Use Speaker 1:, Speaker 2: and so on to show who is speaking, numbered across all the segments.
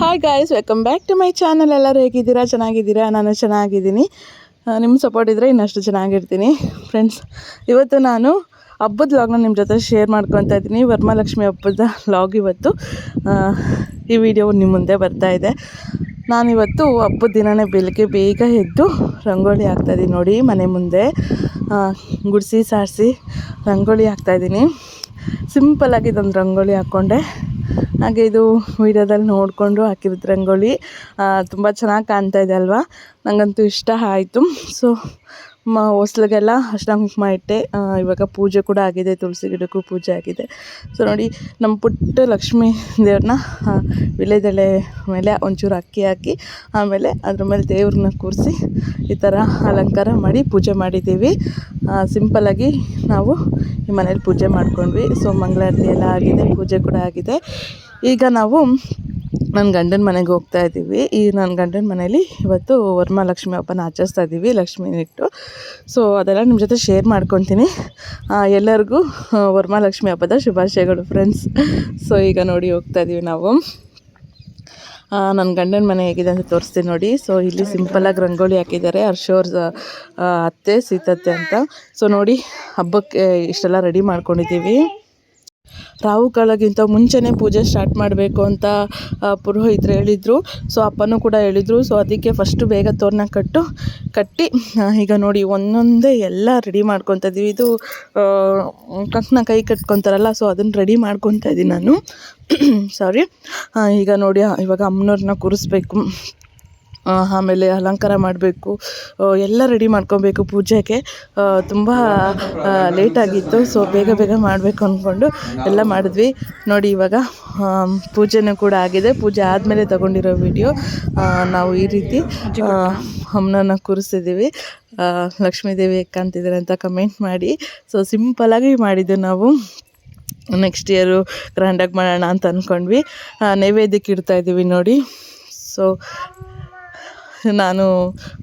Speaker 1: Hi guys welcome back to my channel ಎಲ್ಲರೂ ಹೇಗಿದ್ದೀರಾ? ಚೆನ್ನಾಗಿದ್ದೀರಾ? ನಾನು ಚೆನ್ನಾಗಿದ್ದೀನಿ. ನಿಮ್ಮ ಸಪೋರ್ಟ್ ಇದ್ದರೆ ಇನ್ನಷ್ಟು ಚೆನ್ನಾಗಿರ್ತೀನಿ. ಫ್ರೆಂಡ್ಸ್ ಇವತ್ತು ನಾನು ಹಬ್ಬದ ಲಾಗ್ನ ನಿಮ್ಮ ಜೊತೆ ಶೇರ್ ಮಾಡ್ಕೊತಾ ಇದ್ದೀನಿ. ವರಮಹಾಲಕ್ಷ್ಮಿ ಹಬ್ಬದ ಲಾಗ್ ಇವತ್ತು. ಈ ವಿಡಿಯೋ ನಿಮ್ಮ ಮುಂದೆ ಬರ್ತಾ ಇದೆ. ನಾನಿವತ್ತು ಹಬ್ಬದ ದಿನನೇ ಬೆಳಗ್ಗೆ ಬೇಗ ಎದ್ದು ರಂಗೋಲಿ ಹಾಕ್ತಾಯಿದ್ದೀನಿ ನೋಡಿ, ಮನೆ ಮುಂದೆ. ಗುಡಿಸಿ ಸಾರಿಸಿ ರಂಗೋಲಿ ಹಾಕ್ತಾಯಿದ್ದೀನಿ ಸಿಂಪಲ್ಲಾಗಿ ಇದೊಂದು ರಂಗೋಲಿ ಹಾಕ್ಕೊಂಡೆ ಹಾಗೆ ಇದು ವೀಡಿಯೋದಲ್ಲಿ ನೋಡಿಕೊಂಡು ಹಾಕಿರೋದು ರಂಗೋಲಿ. ತುಂಬ ಚೆನ್ನಾಗಿ ಕಾಣ್ತಾ ಇದೆ ಅಲ್ವಾ? ನನಗಂತೂ ಇಷ್ಟ ಆಯಿತು. ಸೊ ಮ, ಹೊಸ್ಲಿಗೆಲ್ಲ ಅರ್ಶಿನ ಕುಂಕುಮ ಇಟ್ಟೆ ಇವಾಗ ಪೂಜೆ ಕೂಡ ಆಗಿದೆ, ತುಳಸಿ ಗಿಡಕ್ಕೂ ಪೂಜೆ ಆಗಿದೆ. ಸೊ ನೋಡಿ ನಮ್ಮ ಪುಟ್ಟ ಲಕ್ಷ್ಮೀ ದೇವ್ರನ್ನ ವಿಳೆದೆಲೆ ಮೇಲೆ ಒಂಚೂರು ಅಕ್ಕಿ ಹಾಕಿ, ಆಮೇಲೆ ಅದ್ರ ಮೇಲೆ ದೇವ್ರನ್ನ ಕೂರಿಸಿ ಈ ಥರ ಅಲಂಕಾರ ಮಾಡಿ ಪೂಜೆ ಮಾಡಿದ್ದೀವಿ. ಸಿಂಪಲ್ಲಾಗಿ ನಾವು ಈ ಮನೇಲಿ ಪೂಜೆ ಮಾಡ್ಕೊಂಡ್ವಿ. ಸೊ ಮಂಗಳಾರತಿ ಎಲ್ಲ ಆಗಿದೆ, ಪೂಜೆ ಕೂಡ ಆಗಿದೆ. ಈಗ ನಾವು ನನ್ನ ಗಂಡನ ಮನೆಗೆ ಹೋಗ್ತಾ ಇದ್ದೀವಿ. ಈ ನನ್ನ ಗಂಡನ ಮನೇಲಿ ಇವತ್ತು ವರಮಹಾಲಕ್ಷ್ಮಿ ಹಬ್ಬನ ಆಚರಿಸ್ತಾ ಇದ್ದೀವಿ ಲಕ್ಷ್ಮಿನಿಟ್ಟು ಸೊ ಅದೆಲ್ಲ ನಿಮ್ಮ ಜೊತೆ ಶೇರ್ ಮಾಡ್ಕೊತೀನಿ. ಎಲ್ಲರಿಗೂ ವರ್ಮಾ ವರಮಹಾಲಕ್ಷ್ಮಿ ಹಬ್ಬದ ಶುಭಾಶಯಗಳು ಫ್ರೆಂಡ್ಸ್ ಸೊ ಈಗ ನೋಡಿ ಹೋಗ್ತಾ ಇದ್ದೀವಿ ನಾವು. ನನ್ನ ಗಂಡನ ಮನೆ ಹೇಗಿದೆ ಅಂತ ತೋರಿಸ್ತೀನಿ ನೋಡಿ. ಸೊ ಇಲ್ಲಿ ಸಿಂಪಲಾಗಿ ರಂಗೋಲಿ ಹಾಕಿದ್ದಾರೆ. ಹರ್ಷೋರ್ ಅತ್ತೆ, ಸೀತತ್ತೆ ಅಂತ. ಸೊ ನೋಡಿ, ಹಬ್ಬಕ್ಕೆ ಇಷ್ಟೆಲ್ಲ ರೆಡಿ ಮಾಡ್ಕೊಂಡಿದ್ದೀವಿ. ರಾವು ಕಾಲಕ್ಕಿಂತ ಮುಂಚೆನೇ ಪೂಜೆ ಸ್ಟಾರ್ಟ್ ಮಾಡಬೇಕು ಅಂತ ಪುರೋಹಿತರು ಹೇಳಿದರು. ಸೊ ಅಪ್ಪನೂ ಕೂಡ ಹೇಳಿದರು. ಸೊ ಅದಕ್ಕೆ ಫಸ್ಟು ಬೇಗ ತೋರಣ ಕಟ್ಟು, ಕಟ್ಟಿ ಈಗ ನೋಡಿ ಒಂದೊಂದೇ ಎಲ್ಲ ರೆಡಿ ಮಾಡ್ಕೊತಾ ಇದ್ದೀವಿ ಇದು ಕಂಕಣ ಕೈ ಕಟ್ಕೊತಾರಲ್ಲ ಸೊ ಅದನ್ನು ರೆಡಿ ಮಾಡ್ಕೊತಾ ಇದ್ದೀನಿ ನಾನು. ಸಾರಿ ಈಗ ನೋಡಿ ಇವಾಗ ಅಮ್ಮನವ್ರನ್ನ ಕೂರಿಸ್ಬೇಕು. ಆಮೇಲೆ ಅಲಂಕಾರ ಮಾಡಬೇಕು. ಎಲ್ಲ ರೆಡಿ ಮಾಡ್ಕೊಬೇಕು ಪೂಜೆಗೆ. ತುಂಬ ಲೇಟಾಗಿತ್ತು ಸೊ ಬೇಗ ಬೇಗ ಮಾಡಬೇಕು ಅಂದ್ಕೊಂಡು ಎಲ್ಲ ಮಾಡಿದ್ವಿ. ನೋಡಿ ಇವಾಗ ಪೂಜೆನೂ ಕೂಡ ಆಗಿದೆ. ಪೂಜೆ ಆದಮೇಲೆ ತಗೊಂಡಿರೋ ವಿಡಿಯೋ ನಾವು ಈ ರೀತಿ ಹಮ್ಮನನ್ನು ಕೂರಿಸಿದ್ದೀವಿ. ಲಕ್ಷ್ಮೀದೇವಿ ಲಕ್ಷ್ಮೀ ದೇವಿ ಕಾಣ್ತಿದ್ದಾರೆ ಅಂತ ಕಮೆಂಟ್ ಮಾಡಿ. ಸೊ ಸಿಂಪಲಾಗಿ ಮಾಡಿದ್ದು ನಾವು. ನೆಕ್ಸ್ಟ್ ಇಯರು ಗ್ರ್ಯಾಂಡಾಗಿ ಮಾಡೋಣ ಅಂತ ಅಂದ್ಕೊಂಡ್ವಿ ನೈವೇದ್ಯಕ್ಕೆ ಇಡ್ತಾಯಿದ್ದೀವಿ ನೋಡಿ. ಸೊ ನಾನು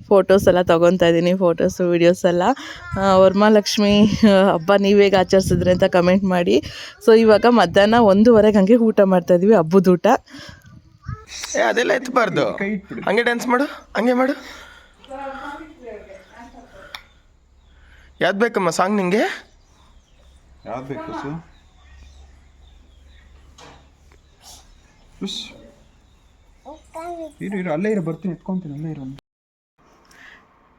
Speaker 1: ಫೋಟೋಸ್ ಎಲ್ಲ ತೊಗೊತಾ ಇದ್ದೀನಿ ಫೋಟೋಸು ವೀಡಿಯೋಸ್ ಎಲ್ಲ. ವರ್ಮಾ ವರಮಹಾಲಕ್ಷ್ಮಿ ಹಬ್ಬ ನೀವು ಹೇಗೆ ಆಚರಿಸಿದ್ರಿ ಅಂತ ಕಮೆಂಟ್ ಮಾಡಿ. ಸೊ ಇವಾಗ ಮಧ್ಯಾಹ್ನ ಒಂದೂವರೆಗೆ ಹಂಗೆ ಊಟ ಮಾಡ್ತಾಯಿದ್ವಿ ಹಬ್ಬದ ಊಟ.
Speaker 2: ಏ ಅದೆಲ್ಲ ಎತ್ತಬಾರ್ದು ಹಂಗೆ ಡ್ಯಾನ್ಸ್ ಮಾಡು ಹಂಗೆ ಮಾಡು. ಯಾವ್ದು ಬೇಕಮ್ಮ ಸಾಂಗ್ ನಿಂಗೆ?
Speaker 3: ಯಾವ್ದು ಬೇಕು. ಇರು ಇರು, ಅಲ್ಲೇ ಇರು, ಬರ್ತೀನಿ ಅಲ್ಲೇ ಇರು.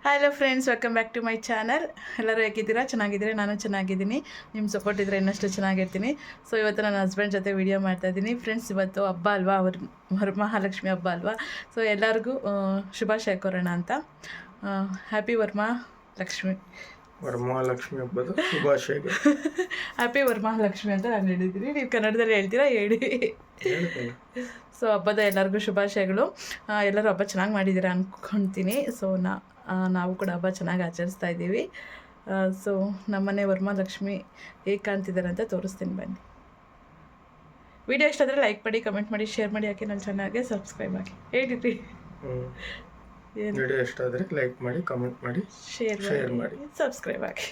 Speaker 1: Hello friends welcome back to my channel ಎಲ್ಲರೂ ಹೇಗಿದ್ದೀರಾ? ಚೆನ್ನಾಗಿದ್ದೀರಾ? ನಾನು ಚೆನ್ನಾಗಿದ್ದೀನಿ. ನಿಮ್ಮ ಸಪೋರ್ಟ್ ಇದ್ದರೆ ಇನ್ನಷ್ಟು ಚೆನ್ನಾಗಿರ್ತೀನಿ. ಸೊ ಇವತ್ತು ನನ್ನ ಹಸ್ಬೆಂಡ್ ಜೊತೆ ವೀಡಿಯೋ ಮಾಡ್ತಾಯಿದ್ದೀನಿ ಫ್ರೆಂಡ್ಸ್ ಇವತ್ತು ಹಬ್ಬ ಅಲ್ವಾ? ಅವ್ರ ವರಮಹಾಲಕ್ಷ್ಮಿ ಹಬ್ಬ ಅಲ್ವಾ? ಸೊ ಎಲ್ಲರಿಗೂ ಶುಭಾಶಯ ಕೋರೋಣ ಅಂತ. ಹ್ಯಾಪಿ ವರ್ಮಾ ಲಕ್ಷ್ಮಿ.
Speaker 2: ವರಮಹಾಲಕ್ಷ್ಮಿ ಹಬ್ಬದ ಶುಭಾಶಯಗಳು.
Speaker 1: ಹ್ಯಾಪಿ ವರಮಹಾಲಕ್ಷ್ಮಿ ಅಂತ ನಾನು ಹೇಳಿದ್ದೀನಿ. ನೀವು ಕನ್ನಡದಲ್ಲಿ ಹೇಳ್ತೀರಾ ಹೇಳಿ. ಸೊ ಹಬ್ಬದ ಎಲ್ಲರಿಗೂ ಶುಭಾಶಯಗಳು. ಎಲ್ಲರೂ ಹಬ್ಬ ಚೆನ್ನಾಗಿ ಮಾಡಿದ್ದೀರಾ ಅಂದ್ಕೊಳ್ತೀನಿ ಸೊ ನಾ ನಾವು ಕೂಡ ಹಬ್ಬ ಚೆನ್ನಾಗಿ ಆಚರಿಸ್ತಾ ಇದ್ದೀವಿ. ಸೊ ನಮ್ಮನೆ ವರಮಹಾಲಕ್ಷ್ಮಿ ಹೇಗೆ ಕಾಣ್ತಿದ್ದಾರೆ ಅಂತ ತೋರಿಸ್ತೀನಿ ಬನ್ನಿ. ವಿಡಿಯೋ ಇಷ್ಟ ಆದರೆ ಲೈಕ್ ಮಾಡಿ ಕಮೆಂಟ್ ಮಾಡಿ ಶೇರ್ ಮಾಡಿ ಯಾಕೆ ನನ್ನ ಚೆನ್ನಾಗೆ ಸಬ್ಸ್ಕ್ರೈಬ್ ಆಗಿ ಹೇಳಿರಿ.
Speaker 2: ವಿಡಿಯೋ ಇಷ್ಟ ಆದರೆ ಲೈಕ್ ಮಾಡಿ ಕಮೆಂಟ್ ಮಾಡಿ
Speaker 1: ಶೇರ್
Speaker 2: ಶೇರ್
Speaker 1: ಮಾಡಿ. ಸಬ್ಸ್ಕ್ರೈಬ್ ಆಗಿ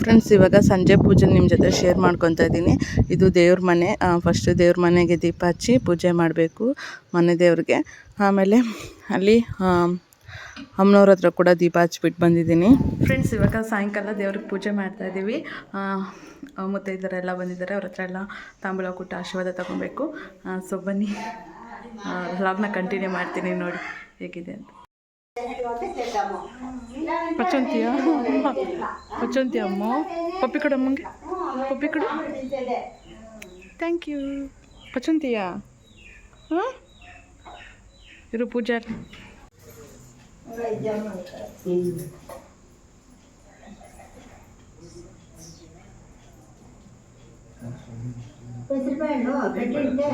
Speaker 1: ಫ್ರೆಂಡ್ಸ್ ಇವಾಗ ಸಂಜೆ ಪೂಜೆ ನಿಮ್ಮ ಜೊತೆ ಶೇರ್ ಮಾಡ್ಕೊತಾ ಇದ್ದೀನಿ. ಇದು ದೇವ್ರ ಮನೆ. ಫಸ್ಟ್ ದೇವ್ರ ಮನೆಗೆ ದೀಪ ಹಚ್ಚಿ ಪೂಜೆ ಮಾಡಬೇಕು ಮನೆ ದೇವ್ರಿಗೆ. ಆಮೇಲೆ ಅಲ್ಲಿ ಅಮ್ಮನವ್ರ ಹತ್ರ ಕೂಡ ದೀಪ ಹಚ್ಬಿಟ್ಟು ಬಂದಿದ್ದೀನಿ. ಫ್ರೆಂಡ್ಸ್ ಇವಾಗ ಸಾಯಂಕಾಲ ದೇವ್ರಿಗೆ ಪೂಜೆ ಮಾಡ್ತಾ ಇದ್ದೀವಿ. ಮುತ್ತೈದರೆಲ್ಲ ಬಂದಿದ್ದಾರೆ. ಅವ್ರ ಹತ್ರ ಎಲ್ಲ ತಾಂಬೂಲ ಕೊಟ್ಟು ಆಶೀರ್ವಾದ ತಗೊಬೇಕು. ಸೊ ಬನ್ನಿ. ಲಾಗ್ನ ಕಂಟಿನ್ಯೂ ಮಾಡ್ತೀನಿ ನೋಡಿ ಹೇಗಿದೆ ಅಂತ. ಪಚ್ಚಂತಿಯ? ಪಚ್ಚಂತಿ ಅಮ್ಮ. ಪಪ್ಪಿ ಕೊಡು ಅಮ್ಮಂಗೆ. ಪಪ್ಪಿ ಕೊಡು. ಥ್ಯಾಂಕ್ ಯು ಪಚ್ಚಂತಿಯ? ಹಾಂ? ಇರು ಪೂಜಾ
Speaker 4: పెసరపేళ్ళు పెట్టింటే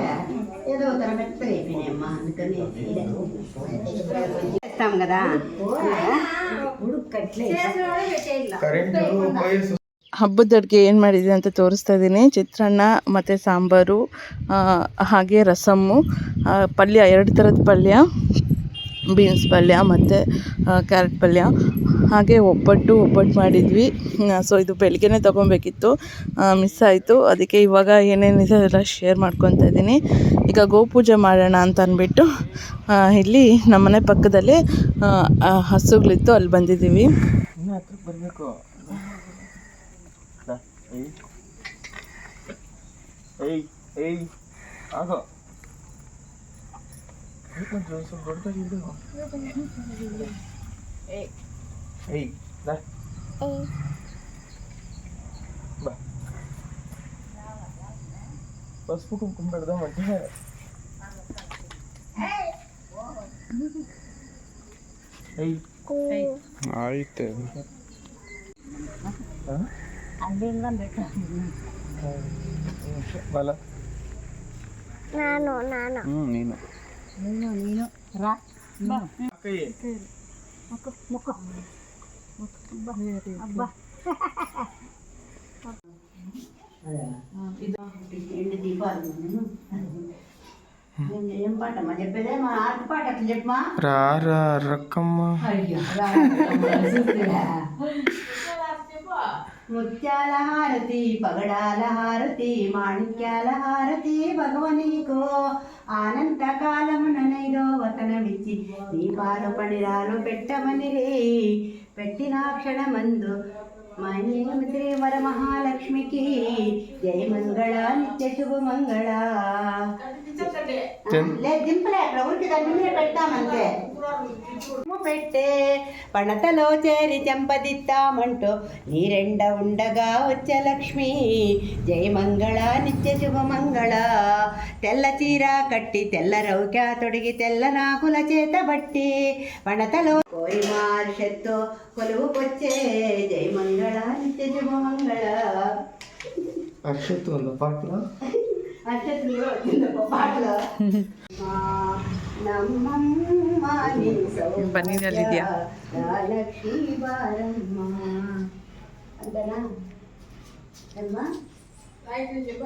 Speaker 4: ఏదో ఒక మెత్తగా అయిపోయినాయమ్మా అందుకని చేస్తాం కదా ఉడుకట్లే
Speaker 2: ಕರೆಂಟ್ ವಯಸ್ಸು
Speaker 1: ಹಬ್ಬದ ಅಡುಗೆ ಏನು ಮಾಡಿದ್ದೀನಿ ಅಂತ ತೋರಿಸ್ತಾ ಇದ್ದೀನಿ ಚಿತ್ರಾನ್ನ ಮತ್ತು ಸಾಂಬಾರು ಆ, ಹಾಗೆ ರಸಮ್ಮು ಆ, ಪಲ್ಯ ಎರಡು ಥರದ ಪಲ್ಯ ಬೀನ್ಸ್ ಪಲ್ಯ ಮತ್ತು ಕ್ಯಾರೆಟ್ ಪಲ್ಯ ಹಾಗೆ ಒಬ್ಬಟ್ಟು ಒಬ್ಬಟ್ಟು ಮಾಡಿದ್ವಿ. ಸೊ ಇದು ಬೆಳಗ್ಗೆನೇ ತೊಗೊಬೇಕಿತ್ತು. ಮಿಸ್ ಆಯಿತು. ಅದಕ್ಕೆ ಇವಾಗ ಏನೇನಿದೆ ಎಲ್ಲ ಶೇರ್ ಮಾಡ್ಕೊತಾ ಇದ್ದೀನಿ. ಈಗ ಗೋಪೂಜೆ ಮಾಡೋಣ ಅಂತ ಅಂದ್ಬಿಟ್ಟು ಇಲ್ಲಿ ನಮ್ಮನೆ ಪಕ್ಕದಲ್ಲೇ ಹಸುಗಳಿತ್ತು. ಅಲ್ಲಿ ಬಂದಿದ್ದೀವಿ.
Speaker 2: ಬರಬೇಕು ಏಯ್. Ê, đây. Ừ. ಬಾ ಪಸ್ಪು ಕುಂಕುಮ ಬೆಳೆದ ಮಂಟಿ ಹೇಳ
Speaker 3: ಆಯ್ತು
Speaker 2: ಬಲ ನಾನು ನಾನು
Speaker 3: ಹ್ಞೂ ನೀನು ನೀನು ನೀನು ರಾ ಅಕ್ಕ ಮುಖ
Speaker 4: ఎండు దీపాలు ఏం పాటమ్మా చెప్పేదే మా పాట అట్లా చెప్పమా
Speaker 2: రా రా రక్కమ్మ
Speaker 4: ముత్యాల హారతి పగడాల హారతి మాణిక్యాల హారతి భగవనీకో ఆనంత కాలముననైదో వతనమిచ్చి దీపాలు పడిరాలు పెట్టమని రే పెట్టిన క్షణమందు మణిమిత్రి వర మహాలక్ష్మికి జయ మంగళ నిత్య శుభ మంగళ. లేదు దింపలే అక్కడ ఊరికి దాని మీద పెట్టామంతే ఉమ్ము పెట్టే పణతలో చేరి చెంపదిద్దామంటూ నీరెండ ఉండగా వచ్చే లక్ష్మి. జయ మంగళ నిత్య శుభ మంగళ. తెల్ల చీర కట్టి తెల్ల రౌక తొడిగి తెల్ల నాకుల చేత బట్టి పణతలో కోరి మార్షెత్తో కొలువుకొచ్చే జయ మంగళ నిత్య శుభ మంగళ
Speaker 2: అక్షత్ ఉందా పాటలో
Speaker 4: అక్షతులు కూడా వచ్చింది ఒక పాటలో ఆ, నమ్మమ్మ నీ సౌఖ్య
Speaker 1: ಬನ್ನಿನಲ್ಲಿದ್ಯಾ
Speaker 4: ಲಕ್ಷ್ಮೀ ಬಾರಮ್ಮ ಅಂತನಾ ಅಲ್ವಾ చెప్పు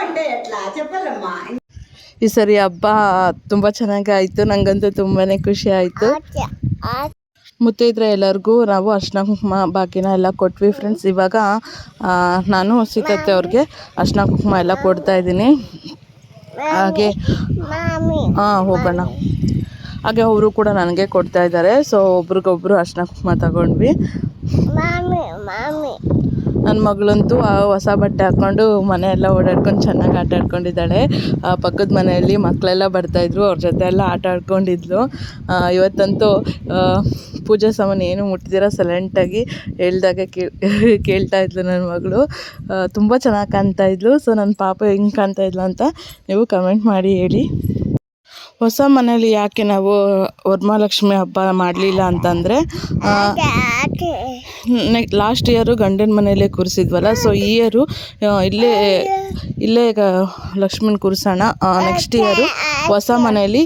Speaker 4: అంటే ఎట్లా చెప్పాలమ్మా
Speaker 1: ಈ ಸರಿ ಹಬ್ಬ ತುಂಬ ಚೆನ್ನಾಗಿ ಆಯಿತು ನನಗಂತೂ ತುಂಬಾ ಖುಷಿ ಆಯಿತು. ಮುತ್ತೈದ್ರೆ ಎಲ್ಲರಿಗೂ ನಾವು ಅರ್ಶಿನ ಕುಂಕುಮ ಬಾಕಿನ ಎಲ್ಲ ಕೊಟ್ವಿ ಫ್ರೆಂಡ್ಸ್ ಇವಾಗ ನಾನು ಸೀತತ್ತೆ ಅವ್ರಿಗೆ ಅರ್ಶಿನ ಕುಂಕುಮ ಎಲ್ಲ ಕೊಡ್ತಾ ಇದ್ದೀನಿ. ಹಾಗೆ ಹಾಂ ಹೋಗೋಣ. ಹಾಗೆ ಅವರು ಕೂಡ ನನಗೆ ಕೊಡ್ತಾ ಇದ್ದಾರೆ. ಸೊ ಒಬ್ರಿಗೊಬ್ರು ಅರ್ಶಿನ ಕುಂಕುಮ ತಗೊಂಡ್ವಿ. ನನ್ನ ಮಗಳಂತೂ ಹೊಸ ಬಟ್ಟೆ ಹಾಕ್ಕೊಂಡು ಮನೆ ಎಲ್ಲ ಓಡಾಡ್ಕೊಂಡು ಚೆನ್ನಾಗಿ ಆಟ ಆಡ್ಕೊಂಡಿದ್ದಾಳೆ. ಆ, ಪಕ್ಕದ ಮನೆಯಲ್ಲಿ ಮಕ್ಕಳೆಲ್ಲ ಬರ್ತಾಯಿದ್ರು ಅವ್ರ ಜೊತೆ ಎಲ್ಲ ಆಟ ಆಡ್ಕೊಂಡಿದ್ಲು. ಇವತ್ತಂತೂ ಪೂಜಾ ಸಾಮಾನು ಏನು ಮುಟ್ಟಿದಿರ ಸೈಲೆಂಟಾಗಿ ಹೇಳ್ದಾಗೆ ಕೇಳ್ತಾ ಇದ್ಲು ನನ್ನ ಮಗಳು. ತುಂಬ ಚೆನ್ನಾಗಿ ಕಾಣ್ತಾ ಇದ್ಲು. ಸೊ ನನ್ನ ಪಾಪ ಹೆಂಗೆ ಕಾಣ್ತಾ ಇದ್ಲು ಅಂತ ನೀವು ಕಮೆಂಟ್ ಮಾಡಿ ಹೇಳಿ. ಹೊಸ ಮನೇಲಿ ಯಾಕೆ ನಾವು ವರಮಹಾಲಕ್ಷ್ಮಿ ಹಬ್ಬ ಮಾಡಲಿಲ್ಲ ಅಂತಂದರೆ ಲಾಸ್ಟ್ ಇಯರು ಗಂಡನ ಮನೆಯಲ್ಲೇ ಕೂರಿಸಿದ್ವಲ್ಲ ಸೊ ಈ ಇಯರು ಇಲ್ಲೇ ಇಲ್ಲೇ ಲಕ್ಷ್ಮೀನ ಕೂರಿಸೋಣ ನೆಕ್ಸ್ಟ್ ಇಯರು ಹೊಸ ಮನೆಯಲ್ಲಿ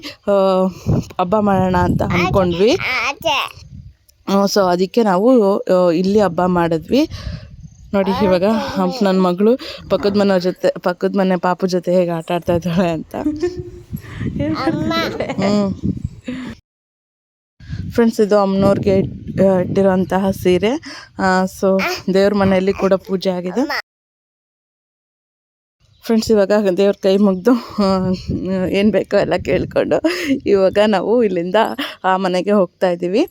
Speaker 1: ಹಬ್ಬ ಮಾಡೋಣ ಅಂತ ಅಂದ್ಕೊಂಡ್ವಿ ಸೊ ಅದಕ್ಕೆ ನಾವು ಇಲ್ಲಿ ಹಬ್ಬ ಮಾಡಿದ್ವಿ. ನೋಡಿ, ಇವಾಗ ನನ್ನ ಮಗಳು ಪಕ್ಕದ ಮನೆ ಜೊತೆ, ಪಕ್ಕದ ಮನೆ ಪಾಪು ಜೊತೆ ಹೇಗೆ ಆಟ ಆಡ್ತಾ ಇದ್ದಾಳೆ ಅಂತ. ಫ್ರೆಂಡ್ಸ್ ಇದು ಅಮ್ಮನವ್ರಿಗೆ ಇಟ್ಟಿರುವಂತಹ ಸೀರೆ. ಸೊ ದೇವ್ರ ಮನೆಯಲ್ಲಿ ಕೂಡ ಪೂಜೆ ಆಗಿದೆ. ಫ್ರೆಂಡ್ಸ್ ಇವಾಗ ದೇವ್ರ ಕೈ ಮುಗಿದು ಏನು ಬೇಕೋ ಎಲ್ಲ ಕೇಳಿಕೊಂಡು ಇವಾಗ ನಾವು ಇಲ್ಲಿಂದ ಆ ಮನೆಗೆ ಹೋಗ್ತಾ ಇದ್ದೀವಿ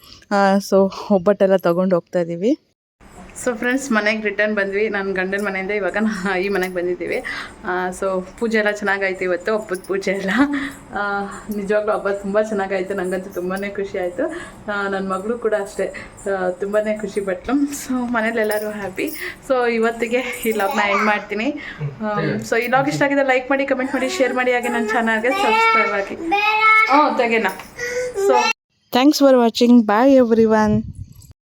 Speaker 1: ಸೊ ಒಬ್ಬಟ್ಟೆಲ್ಲ ತೊಗೊಂಡು ಹೋಗ್ತಾ ಇದ್ದೀವಿ ಸೊ ಫ್ರೆಂಡ್ಸ್ ಮನೆಗೆ ರಿಟರ್ನ್ ಬಂದ್ವಿ. ನನ್ನ ಗಂಡನ ಮನೆಯಿಂದ ಇವಾಗ ನಾ ಈ ಮನೆಗೆ ಬಂದಿದ್ದೀವಿ. ಸೊ ಪೂಜೆ ಎಲ್ಲ ಚೆನ್ನಾಗಾಯ್ತು ಇವತ್ತು ಹಬ್ಬದ ಪೂಜೆ ಎಲ್ಲ. ನಿಜವಾಗ್ಲೂ ಹಬ್ಬ ತುಂಬ ಚೆನ್ನಾಗಾಯಿತು. ನನಗಂತೂ ತುಂಬಾ ಖುಷಿ ಆಯಿತು. ನನ್ನ ಮಗಳು ಕೂಡ ಅಷ್ಟೇ. ತುಂಬಾ ಖುಷಿ ಪಟ್ಲು. ಸೊ ಮನೇಲೆಲ್ಲರೂ ಹ್ಯಾಪಿ ಸೊ ಇವತ್ತಿಗೆ ಈ ಲಾಗ್ನ ಎಂಡ್ ಮಾಡ್ತೀನಿ. ಸೊ ಈ ಲಾಗ್ ಇಷ್ಟ ಆಗಿದೆ ಲೈಕ್ ಮಾಡಿ ಕಮೆಂಟ್ ಮಾಡಿ ಶೇರ್ ಮಾಡಿ. ಹಾಗೆ ನನ್ನ ಚಾನಲ್ಗೆ ಸಬ್ಸ್ಕ್ರೈಬ್ ಆಗಿ. ಹ್ಞೂ ತೆಗೆನಾ. So thanks for watching bye everyone